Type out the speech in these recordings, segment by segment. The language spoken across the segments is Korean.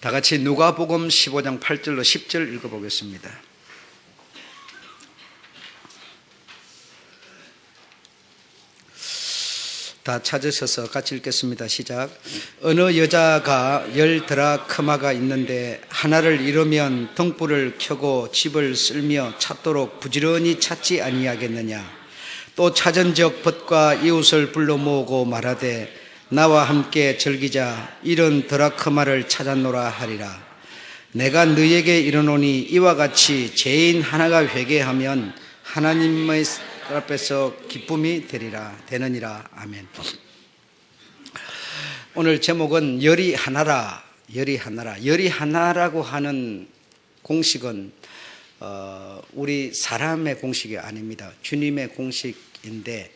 다 같이 누가복음 15장 8절로 10절 읽어보겠습니다. 다 찾으셔서 같이 읽겠습니다. 시작. 어느 여자가 열 드라크마가 있는데 하나를 잃으면 등불을 켜고 집을 쓸며 찾도록 부지런히 찾지 아니하겠느냐. 또 찾은 적 벗과 이웃을 불러 모으고 말하되 나와 함께 즐기자 이런 드라크마를 찾았노라 하리라. 내가 너에게 이르노니 이와 같이 죄인 하나가 회개하면 하나님의 앞에서 기쁨이 되리라 되느니라 아멘. 오늘 제목은 열이 하나라 열이 하나라 열이 하나라고 하는 공식은 어, 우리 사람의 공식이 아닙니다. 주님의 공식인데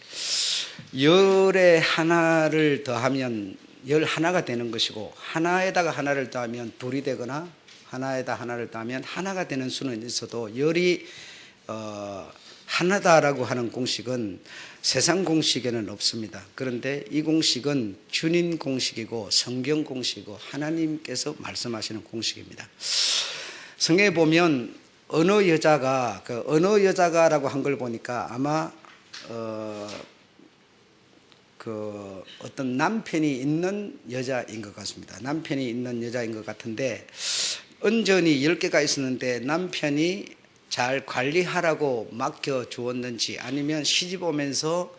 열에 하나를 더하면 열 하나가 되는 것이고 하나에다가 하나를 더하면 둘이 되거나 하나에다 하나를 더하면 하나가 되는 수는 있어도 열이 어, 하나다라고 하는 공식은 세상 공식에는 없습니다. 그런데 이 공식은 주님 공식이고 성경 공식이고 하나님께서 말씀하시는 공식입니다. 성경에 보면 어느 여자가 그 어느 여자가라고 한 걸 보니까 아마 어, 그 어떤 남편이 있는 여자인 것 같습니다. 남편이 있는 여자인 것 같은데 은전이 10개가 있었는데 남편이 잘 관리하라고 맡겨 주었는지 아니면 시집 오면서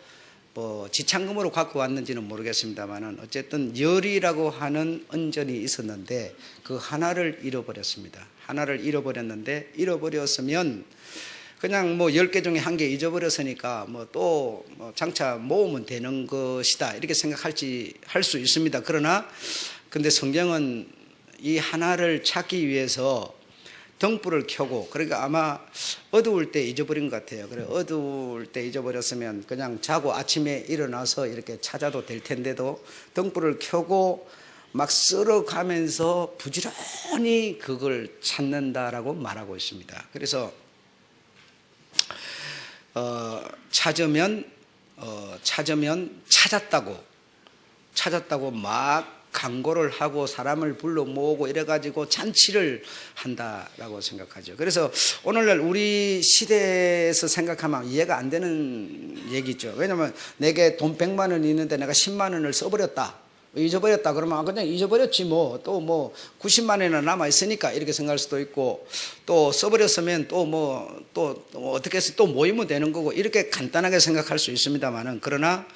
뭐 지창금으로 갖고 왔는지는 모르겠습니다만은 어쨌든 열이라고 하는 은전이 있었는데 그 하나를 잃어버렸습니다. 하나를 잃어버렸는데 잃어버렸으면 그냥 뭐 10개 중에 한 개 잊어버렸으니까 뭐또뭐 장차 모으면 되는 것이다. 이렇게 생각할지 할 수 있습니다. 그러나 근데 성경은 이 하나를 찾기 위해서 등불을 켜고 그러니까 아마 어두울 때 잊어버린 것 같아요. 그래 어두울 때 잊어버렸으면 그냥 자고 아침에 일어나서 이렇게 찾아도 될 텐데도 등불을 켜고 막 쓸어가면서 부지런히 그걸 찾는다라고 말하고 있습니다. 그래서 어, 찾으면 어, 찾으면 찾았다고 찾았다고 막 강고를 하고 사람을 불러 모으고 이래가지고 잔치를 한다라고 생각하죠. 그래서 오늘날 우리 시대에서 생각하면 이해가 안 되는 얘기죠. 왜냐하면 내게 돈 100만 원 있는데 내가 10만 원을 써버렸다. 잊어버렸다 그러면 아, 그냥 잊어버렸지 뭐 또 뭐 90만 원이나 남아 있으니까 이렇게 생각할 수도 있고 또 써버렸으면 또뭐 또 어떻게 해서 또 모이면 되는 거고 이렇게 간단하게 생각할 수 있습니다만은 그러나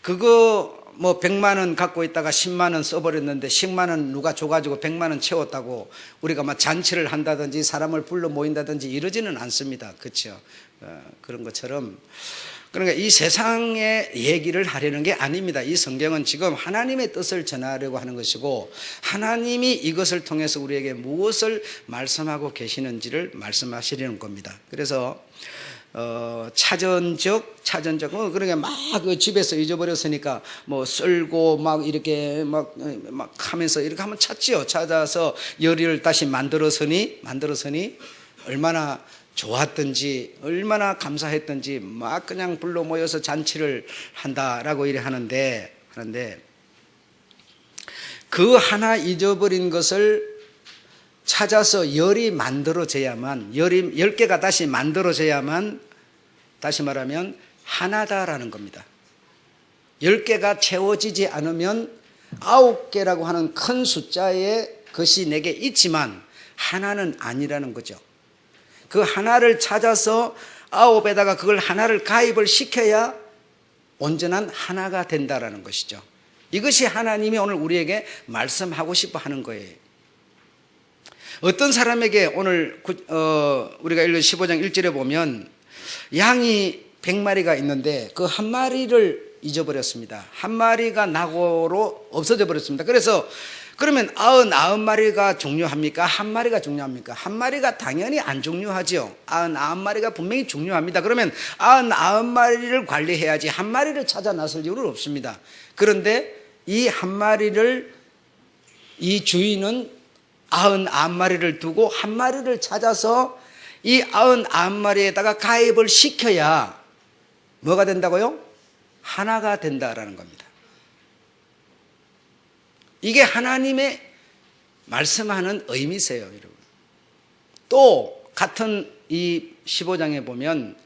그거 뭐 100만 원 갖고 있다가 10만 원 써버렸는데 10만 원 누가 줘가지고 100만 원 채웠다고 우리가 막 잔치를 한다든지 사람을 불러 모인다든지 이러지는 않습니다. 그렇죠? 어, 그런 것처럼 그러니까 이 세상의 얘기를 하려는 게 아닙니다. 이 성경은 지금 하나님의 뜻을 전하려고 하는 것이고 하나님이 이것을 통해서 우리에게 무엇을 말씀하고 계시는지를 말씀하시려는 겁니다. 그래서 어, 찾은 적, 찾은 적, 어, 그러니까 막그 집에서 잊어버렸으니까 뭐 쓸고 막 이렇게 막, 막 하면서 이렇게 하면 찾지요. 찾아서 열의를 다시 만들었으니, 만들었으니 얼마나 좋았던지, 얼마나 감사했던지 막 그냥 불러 모여서 잔치를 한다라고 이래 하는데, 하는데 그 하나 잊어버린 것을 찾아서 열이 만들어져야만 열이 열 개가 다시 만들어져야만 다시 말하면 하나다라는 겁니다. 열 개가 채워지지 않으면 아홉 개라고 하는 큰 숫자의 것이 내게 있지만 하나는 아니라는 거죠. 그 하나를 찾아서 아홉에다가 그걸 하나를 가입을 시켜야 온전한 하나가 된다라는 것이죠. 이것이 하나님이 오늘 우리에게 말씀하고 싶어 하는 거예요. 어떤 사람에게 오늘 어, 우리가 읽은 15장 1절에 보면 양이 100마리가 있는데 그 한 마리를 잊어버렸습니다. 한 마리가 낙오로 없어져 버렸습니다. 그래서 그러면 아흔 아홉 마리가 중요합니까? 한 마리가 중요합니까? 한 마리가 당연히 안 중요하죠. 아흔 아홉 마리가 분명히 중요합니다. 그러면 아흔 아홉 마리를 관리해야지 한 마리를 찾아 나설 이유는 없습니다. 그런데 이 한 마리를 이 주인은 아흔 아홉 마리를 두고 한 마리를 찾아서 이 아흔 아홉 마리에다가 가입을 시켜야 뭐가 된다고요? 하나가 된다라는 겁니다. 이게 하나님의 말씀하는 의미세요, 여러분. 또 같은 이 15장에 보면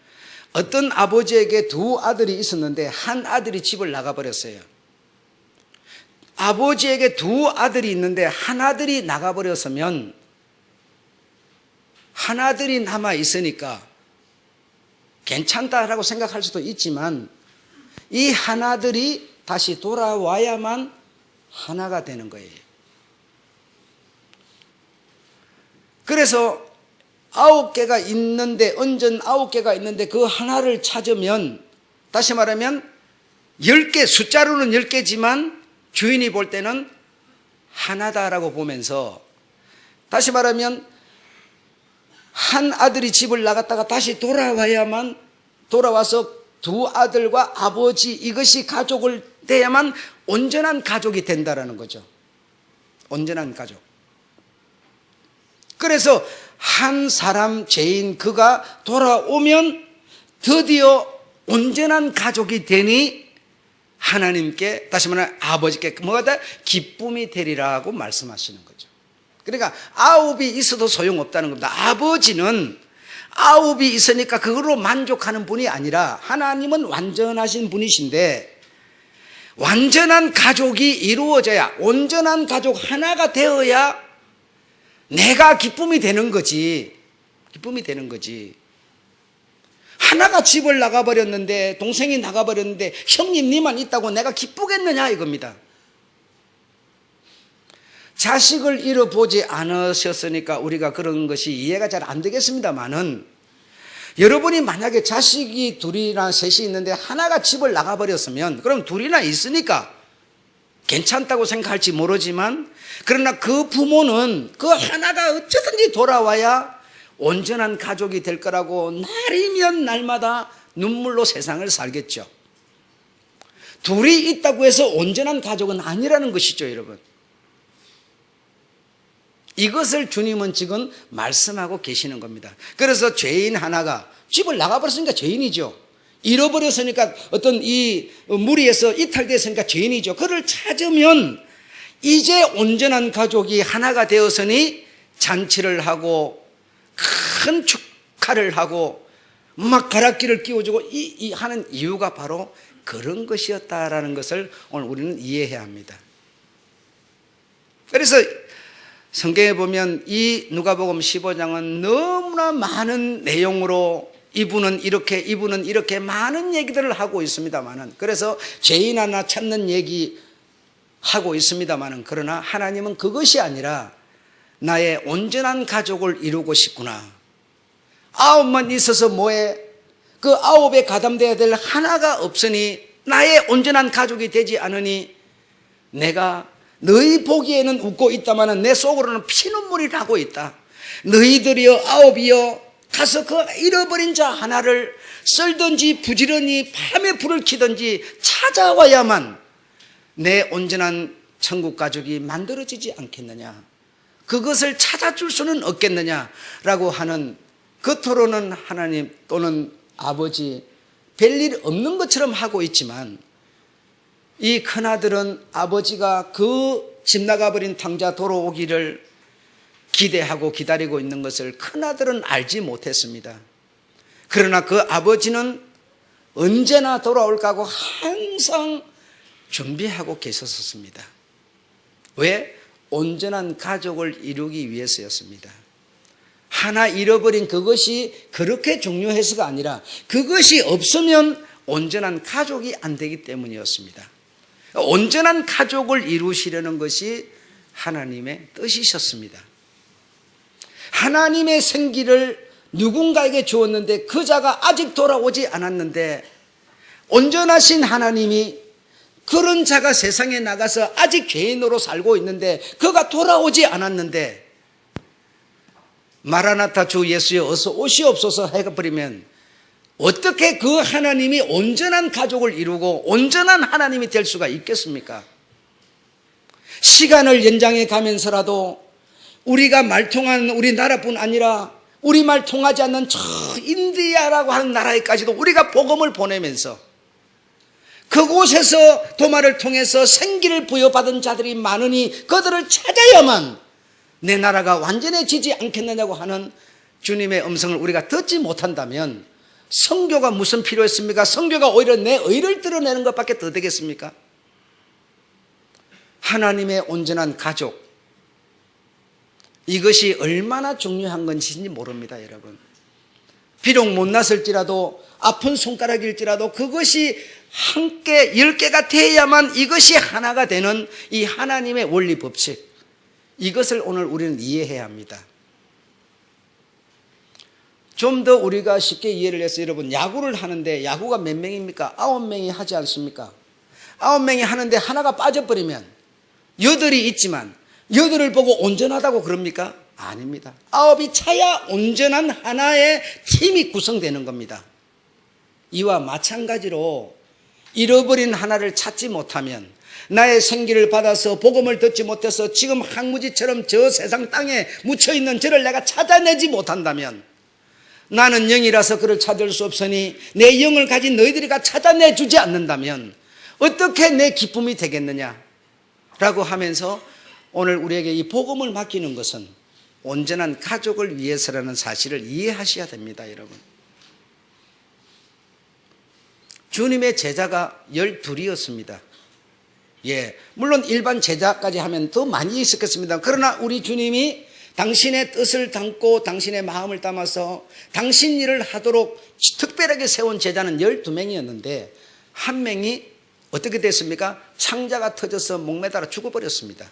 어떤 아버지에게 두 아들이 있었는데 한 아들이 집을 나가버렸어요. 아버지에게 두 아들이 있는데 한 아들이 나가버렸으면 한 아들이 남아 있으니까 괜찮다라고 생각할 수도 있지만 이 한 아들이 다시 돌아와야만 하나가 되는 거예요. 그래서 아홉 개가 있는데, 언전 아홉 개가 있는데 그 하나를 찾으면, 다시 말하면, 열 개, 숫자로는 열 개지만 주인이 볼 때는 하나다라고 보면서, 다시 말하면, 한 아들이 집을 나갔다가 다시 돌아와야만, 돌아와서 두 아들과 아버지 이것이 가족을 돼야만 온전한 가족이 된다라는 거죠. 온전한 가족. 그래서 한 사람 죄인 그가 돌아오면 드디어 온전한 가족이 되니 하나님께 다시 말하면 아버지께 뭐가 다 기쁨이 되리라고 말씀하시는 거죠. 그러니까 아홉이 있어도 소용없다는 겁니다. 아버지는 아홉이 있으니까 그걸로 만족하는 분이 아니라 하나님은 완전하신 분이신데 완전한 가족이 이루어져야 온전한 가족 하나가 되어야 내가 기쁨이 되는 거지. 기쁨이 되는 거지. 하나가 집을 나가버렸는데, 동생이 나가버렸는데, 형님, 니만 있다고 내가 기쁘겠느냐, 이겁니다. 자식을 잃어보지 않으셨으니까 우리가 그런 것이 이해가 잘 안 되겠습니다만은, 여러분이 만약에 자식이 둘이나 셋이 있는데 하나가 집을 나가버렸으면, 그럼 둘이나 있으니까 괜찮다고 생각할지 모르지만 그러나 그 부모는 그 하나가 어쩌든지 돌아와야 온전한 가족이 될 거라고 날이면 날마다 눈물로 세상을 살겠죠. 둘이 있다고 해서 온전한 가족은 아니라는 것이죠, 여러분. 이것을 주님은 지금 말씀하고 계시는 겁니다. 그래서 죄인 하나가 집을 나가버렸으니까 죄인이죠. 잃어버렸으니까 어떤 이 무리에서 이탈됐으니까 죄인이죠. 그를 찾으면 이제 온전한 가족이 하나가 되었으니 잔치를 하고 큰 축하를 하고 막 가락기를 끼워주고 이, 이 하는 이유가 바로 그런 것이었다라는 것을 오늘 우리는 이해해야 합니다. 그래서 성경에 보면 이 누가복음 15장은 너무나 많은 내용으로 이분은 이렇게 이분은 이렇게 많은 얘기들을 하고 있습니다만은 그래서 죄인 하나 찾는 얘기 하고 있습니다만은 그러나 하나님은 그것이 아니라 나의 온전한 가족을 이루고 싶구나. 아홉만 있어서 뭐해? 그 아홉에 가담돼야 될 하나가 없으니 나의 온전한 가족이 되지 않으니 내가 너희 보기에는 웃고 있다마는 내 속으로는 피눈물이 나고 있다. 너희들이여 아홉이여 가서 그 잃어버린 자 하나를 썰든지 부지런히 밤에 불을 켜든지 찾아와야만 내 온전한 천국 가족이 만들어지지 않겠느냐. 그것을 찾아줄 수는 없겠느냐라고 하는 그 토론은 하나님 또는 아버지 별일 없는 것처럼 하고 있지만 이 큰아들은 아버지가 그 집 나가버린 탕자 돌아오기를 기대하고 기다리고 있는 것을 큰아들은 알지 못했습니다. 그러나 그 아버지는 언제나 돌아올까 하고 항상 준비하고 계셨었습니다. 왜? 온전한 가족을 이루기 위해서였습니다. 하나 잃어버린 그것이 그렇게 중요해서가 아니라 그것이 없으면 온전한 가족이 안 되기 때문이었습니다. 온전한 가족을 이루시려는 것이 하나님의 뜻이셨습니다. 하나님의 생기를 누군가에게 주었는데 그 자가 아직 돌아오지 않았는데 온전하신 하나님이 그런 자가 세상에 나가서 아직 죄인으로 살고 있는데 그가 돌아오지 않았는데 마라나타 주 예수여 어서 오시옵소서 해버리면 어떻게 그 하나님이 온전한 가족을 이루고 온전한 하나님이 될 수가 있겠습니까? 시간을 연장해 가면서라도 우리가 말통하는 우리나라뿐 아니라 우리말 통하지 않는 저 인디아라고 하는 나라에까지도 우리가 복음을 보내면서 그곳에서 도마를 통해서 생기를 부여받은 자들이 많으니 그들을 찾아야만 내 나라가 완전해지지 않겠느냐고 하는 주님의 음성을 우리가 듣지 못한다면 성교가 무슨 필요했습니까? 성교가 오히려 내 의를 드러내는 것밖에 더 되겠습니까? 하나님의 온전한 가족. 이것이 얼마나 중요한 건지 모릅니다, 여러분. 비록 못났을지라도 아픈 손가락일지라도 그것이 한 개, 열 개가 돼야만 이것이 하나가 되는 이 하나님의 원리 법칙. 이것을 오늘 우리는 이해해야 합니다. 좀 더 우리가 쉽게 이해를 해서 여러분 야구를 하는데 야구가 몇 명입니까? 아홉 명이 하지 않습니까? 아홉 명이 하는데 하나가 빠져버리면 여덟이 있지만 여덟을 보고 온전하다고 그럽니까? 아닙니다. 아홉이 차야 온전한 하나의 팀이 구성되는 겁니다. 이와 마찬가지로 잃어버린 하나를 찾지 못하면 나의 생기를 받아서 복음을 듣지 못해서 지금 항무지처럼 저 세상 땅에 묻혀 있는 저를 내가 찾아내지 못한다면 나는 영이라서 그를 찾을 수 없으니 내 영을 가진 너희들이 가 찾아내 주지 않는다면 어떻게 내 기쁨이 되겠느냐? 라고 하면서 오늘 우리에게 이 복음을 맡기는 것은 온전한 가족을 위해서라는 사실을 이해하셔야 됩니다, 여러분. 주님의 제자가 열둘이었습니다. 예, 물론 일반 제자까지 하면 더 많이 있었겠습니다. 그러나 우리 주님이 당신의 뜻을 담고 당신의 마음을 담아서 당신 일을 하도록 특별하게 세운 제자는 12명이었는데 한 명이 어떻게 됐습니까? 창자가 터져서 목매달아 죽어버렸습니다.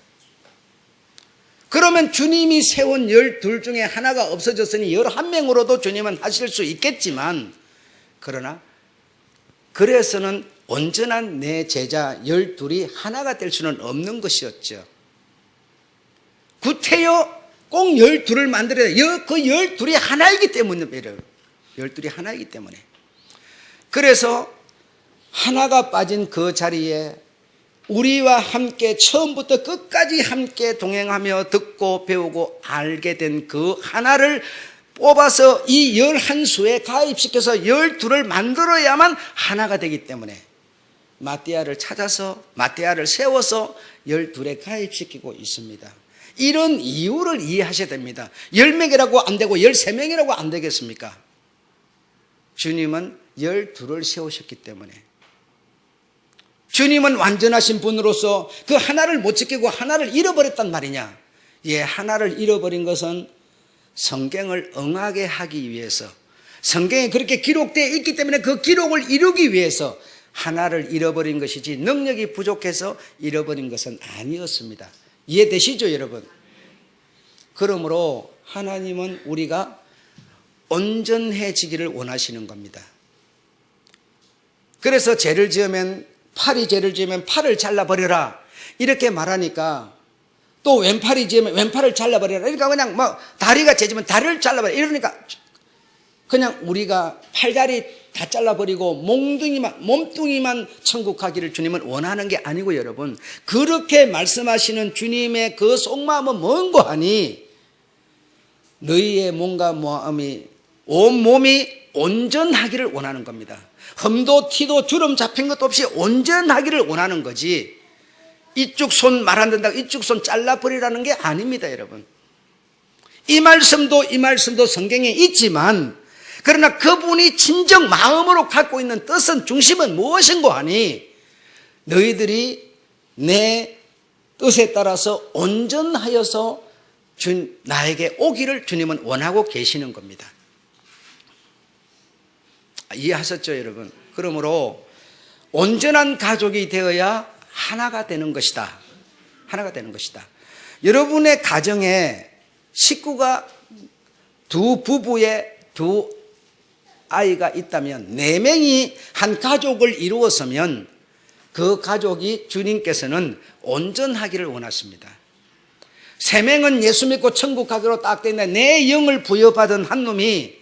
그러면 주님이 세운 12 중에 하나가 없어졌으니 11명으로도 주님은 하실 수 있겠지만 그러나 그래서는 온전한 내 제자 12이 하나가 될 수는 없는 것이었죠. 구태여 꼭 12을 만들어야 돼요. 그 12이 하나이기 여러분. 12이 하나이기 때문에. 그래서 하나가 빠진 그 자리에 우리와 함께 처음부터 끝까지 함께 동행하며 듣고 배우고 알게 된 그 하나를 뽑아서 이 열한 수에 가입시켜서 열둘을 만들어야만 하나가 되기 때문에 마띠아를 찾아서 마띠아를 세워서 열둘에 가입시키고 있습니다. 이런 이유를 이해하셔야 됩니다. 열 명이라고 안 되고 열세 명이라고 안 되겠습니까? 주님은 열둘을 세우셨기 때문에 주님은 완전하신 분으로서 그 하나를 못 지키고 하나를 잃어버렸단 말이냐? 예, 하나를 잃어버린 것은 성경을 응하게 하기 위해서 성경에 그렇게 기록되어 있기 때문에 그 기록을 이루기 위해서 하나를 잃어버린 것이지 능력이 부족해서 잃어버린 것은 아니었습니다. 이해되시죠, 여러분? 그러므로 하나님은 우리가 온전해지기를 원하시는 겁니다. 그래서 죄를 지으면 팔이 죄를 지으면 팔을 잘라버려라. 이렇게 말하니까 또 왼팔이 지으면 왼팔을 잘라버려라. 그러니까 그냥 뭐 다리가 죄지면 다리를 잘라버려. 이러니까 그냥 우리가 팔다리 다 잘라버리고 몸뚱이만, 몸뚱이만 천국 가기를 주님은 원하는 게 아니고 여러분. 그렇게 말씀하시는 주님의 그 속마음은 뭔고 하니 너희의 몸과 마음이 온 몸이 온전하기를 원하는 겁니다. 흠도 티도 주름 잡힌 것도 없이 온전하기를 원하는 거지. 이쪽 손 말 안 된다고 이쪽 손 잘라버리라는 게 아닙니다, 여러분. 이 말씀도 이 말씀도 성경에 있지만 그러나 그분이 진정 마음으로 갖고 있는 뜻은 중심은 무엇인고 하니 너희들이 내 뜻에 따라서 온전하여서 준 나에게 오기를 주님은 원하고 계시는 겁니다. 이해하셨죠, 여러분? 그러므로 온전한 가족이 되어야 하나가 되는 것이다. 하나가 되는 것이다. 여러분의 가정에 식구가 두 부부의 두 아이가 있다면 네 명이 한 가족을 이루었으면 그 가족이 주님께서는 온전하기를 원하십니다. 세 명은 예수 믿고 천국 가기로 딱 되는데 내 영을 부여받은 한 놈이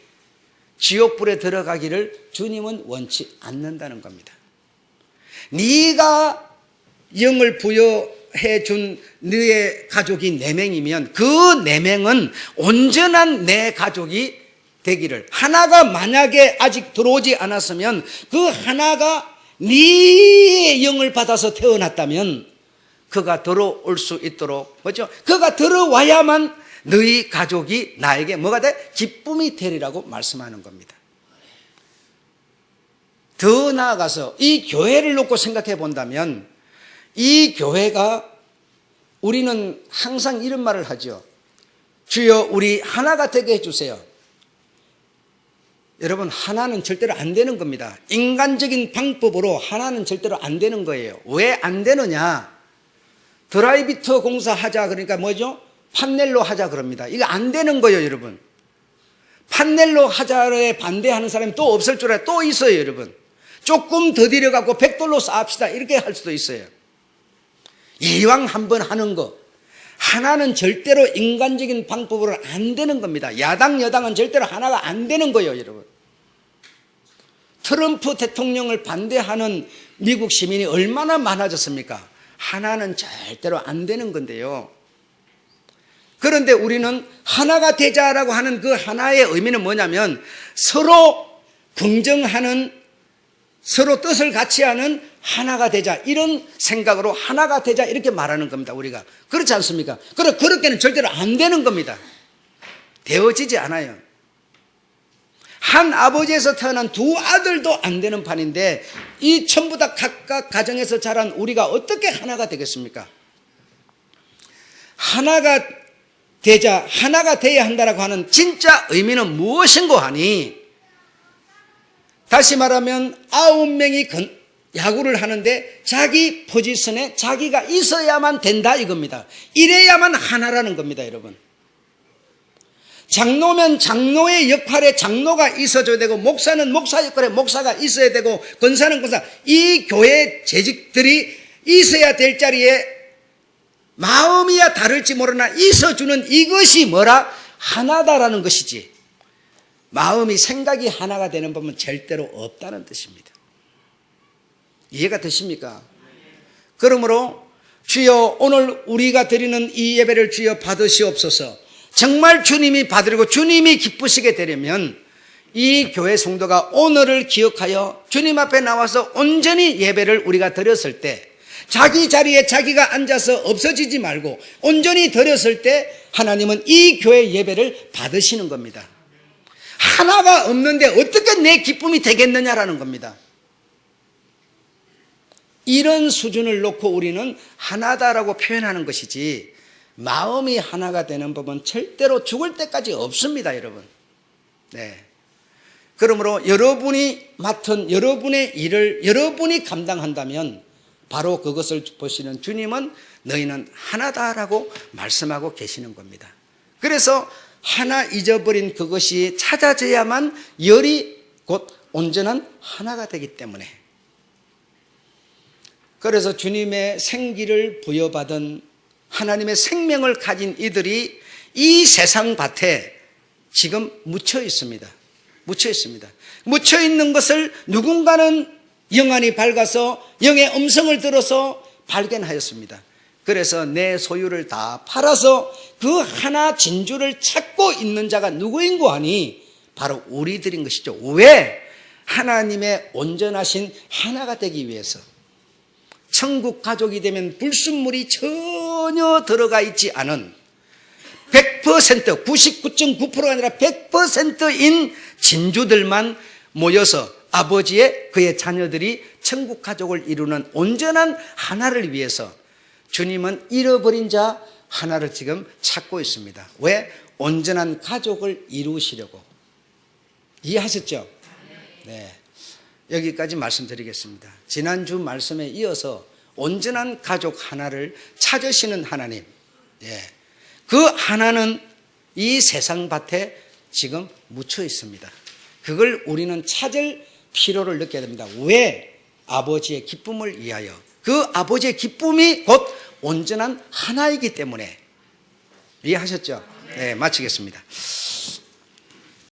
지옥불에 들어가기를 주님은 원치 않는다는 겁니다. 네가 영을 부여해 준 너의 가족이 네 명이면 그 네 명은 온전한 내 가족이 되기를 하나가 만약에 아직 들어오지 않았으면 그 하나가 네 영을 받아서 태어났다면 그가 들어올 수 있도록 뭐죠? 그가 들어와야만 너희 가족이 나에게 뭐가 돼? 기쁨이 되리라고 말씀하는 겁니다. 더 나아가서 이 교회를 놓고 생각해 본다면 이 교회가 우리는 항상 이런 말을 하죠. 주여 우리 하나가 되게 해주세요. 여러분 하나는 절대로 안 되는 겁니다. 인간적인 방법으로 하나는 절대로 안 되는 거예요. 왜 안 되느냐? 드라이비터 공사 하자 그러니까 뭐죠? 판넬로 하자 그럽니다. 이거 안 되는 거예요, 여러분. 판넬로 하자에 반대하는 사람이 또 없을 줄 알아요. 또 있어요, 여러분. 조금 더 들여갖고 백돌로 쌓읍시다. 이렇게 할 수도 있어요. 이왕 한번 하는 거. 하나는 절대로 인간적인 방법으로 안 되는 겁니다. 야당, 여당은 절대로 하나가 안 되는 거예요, 여러분. 트럼프 대통령을 반대하는 미국 시민이 얼마나 많아졌습니까? 하나는 절대로 안 되는 건데요. 그런데 우리는 하나가 되자라고 하는 그 하나의 의미는 뭐냐면 서로 긍정하는 서로 뜻을 같이 하는 하나가 되자 이런 생각으로 하나가 되자 이렇게 말하는 겁니다 우리가 그렇지 않습니까? 그렇게는 절대로 안 되는 겁니다. 되어지지 않아요. 한 아버지에서 태어난 두 아들도 안 되는 판인데 이 전부 다 각각 가정에서 자란 우리가 어떻게 하나가 되겠습니까? 하나가 되자 하나가 돼야 한다라고 하는 진짜 의미는 무엇인고 하니 다시 말하면 아홉 명이 건- 야구를 하는데 자기 포지션에 자기가 있어야만 된다 이겁니다. 이래야만 하나라는 겁니다, 여러분. 장로면 장로의 역할에 장로가 있어줘야 되고 목사는 목사 역할에 목사가 있어야 되고 권사는 권사 이 교회 재직들이 있어야 될 자리에 마음이야 다를지 모르나 있어주는 이것이 뭐라 하나다라는 것이지 마음이 생각이 하나가 되는 법은 절대로 없다는 뜻입니다. 이해가 되십니까? 그러므로 주여 오늘 우리가 드리는 이 예배를 주여 받으시옵소서. 정말 주님이 받으리고 주님이 기쁘시게 되려면 이 교회 성도가 오늘을 기억하여 주님 앞에 나와서 온전히 예배를 우리가 드렸을 때 자기 자리에 자기가 앉아서 없어지지 말고 온전히 드렸을 때 하나님은 이 교회 예배를 받으시는 겁니다. 하나가 없는데 어떻게 내 기쁨이 되겠느냐라는 겁니다. 이런 수준을 놓고 우리는 하나다라고 표현하는 것이지 마음이 하나가 되는 법은 절대로 죽을 때까지 없습니다, 여러분. 네. 그러므로 여러분이 맡은 여러분의 일을 여러분이 감당한다면 바로 그것을 보시는 주님은 너희는 하나다라고 말씀하고 계시는 겁니다. 그래서 하나 잊어버린 그것이 찾아져야만 열이 곧 온전한 하나가 되기 때문에 그래서 주님의 생기를 부여받은 하나님의 생명을 가진 이들이 이 세상 밭에 지금 묻혀 있습니다. 묻혀 있습니다. 묻혀 있는 것을 누군가는 영안이 밝아서 영의 음성을 들어서 발견하였습니다. 그래서 내 소유를 다 팔아서 그 하나 진주를 찾고 있는 자가 누구인고 하니 바로 우리들인 것이죠. 왜? 하나님의 온전하신 하나가 되기 위해서. 천국 가족이 되면 불순물이 전혀 들어가 있지 않은 100% 99.9%가 아니라 100%인 진주들만 모여서 아버지의 그의 자녀들이 천국 가족을 이루는 온전한 하나를 위해서 주님은 잃어버린 자 하나를 지금 찾고 있습니다. 왜? 온전한 가족을 이루시려고. 이해하셨죠? 네. 여기까지 말씀드리겠습니다. 지난주 말씀에 이어서 온전한 가족 하나를 찾으시는 하나님. 예. 그 하나는 이 세상 밭에 지금 묻혀 있습니다. 그걸 우리는 찾을 필요를 느껴야 됩니다. 왜? 아버지의 기쁨을 위하여. 그 아버지의 기쁨이 곧 온전한 하나이기 때문에. 이해하셨죠? 네, 마치겠습니다.